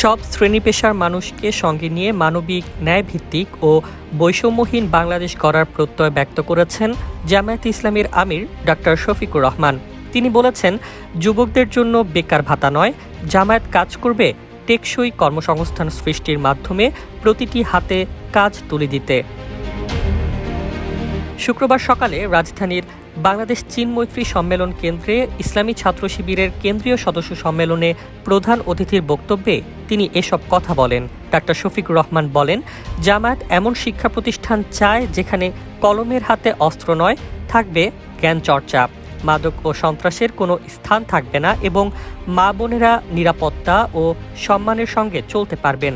সব শ্রেণি পেশার মানুষকে সঙ্গে নিয়ে মানবিক, ন্যায়ভিত্তিক ও বৈষম্যহীন বাংলাদেশ করার প্রত্যয় ব্যক্ত করেছেন জামায়াত ইসলামীর আমির ডাক্তার শফিকুর রহমান। তিনি বলেছেন, যুবকদের জন্য বেকার ভাতা নয়, জামায়াত কাজ করবে টেকসই কর্মসংস্থান সৃষ্টির মাধ্যমে প্রতিটি হাতে কাজ তুলে দিতে। শুক্রবার সকালে রাজধানীর বাংলাদেশ চীন মৈত্রী সম্মেলন কেন্দ্রে ইসলামী ছাত্র শিবিরের কেন্দ্রীয় সদস্য সম্মেলনে প্রধান অতিথির বক্তব্যে তিনি এসব কথা বলেন। ডাক্তার শফিকুর রহমান বলেন, জামায়াত এমন শিক্ষা প্রতিষ্ঠান চায় যেখানে কলমের হাতে অস্ত্র নয়, থাকবে জ্ঞান চর্চা। মাদক ও সন্ত্রাসের কোনো স্থান থাকবে না এবং মা বোনেরা নিরাপত্তা ও সম্মানের সঙ্গে চলতে পারবেন।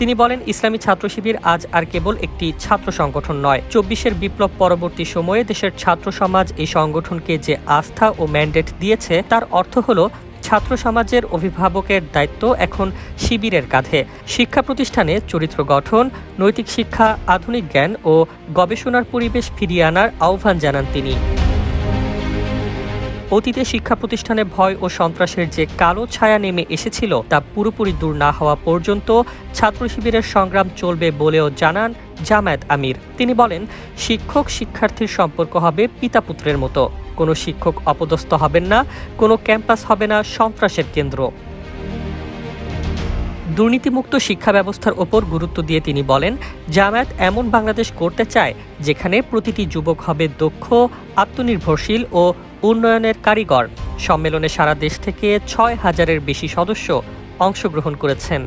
তিনি বলেন, ইসলামী ছাত্র শিবির আজ আর কেবল একটি ছাত্র সংগঠন নয়। চব্বিশের বিপ্লব পরবর্তী সময়ে দেশের ছাত্র সমাজ এই সংগঠনকে যে আস্থা ও ম্যান্ডেট দিয়েছে, তার অর্থ হল ছাত্র সমাজের অভিভাবকের দায়িত্ব এখন শিবিরের কাঁধে। শিক্ষা প্রতিষ্ঠানে চরিত্র গঠন, নৈতিক শিক্ষা, আধুনিক জ্ঞান ও গবেষণার পরিবেশ ফিরিয়ে আনার আহ্বান জানান তিনি। অতীতে শিক্ষা প্রতিষ্ঠানে ভয় ও সন্ত্রাসের যে কালো ছায়া নেমে এসেছিল তা পুরোপুরি দূর না হওয়া পর্যন্ত ছাত্র শিবিরের সংগ্রাম চলবে বলেও জানান জামায়াত আমির। তিনি বলেন, শিক্ষক শিক্ষার্থীর সম্পর্ক হবে পিতা পুত্রের মতো। কোনো শিক্ষক অপদস্থ হবেন না, কোনো ক্যাম্পাস হবে না সন্ত্রাসের কেন্দ্র। দুর্নীতিমুক্ত শিক্ষা ব্যবস্থার ওপর গুরুত্ব দিয়ে তিনি বলেন, জামায়াত এমন বাংলাদেশ করতে চায় যেখানে প্রতিটি যুবক হবে দক্ষ, আত্মনির্ভরশীল ও উন্নয়নের কারিগর। সম্মেলনে সারা দেশ থেকে ছয় হাজারের বেশি সদস্য অংশগ্রহণ করেছেন।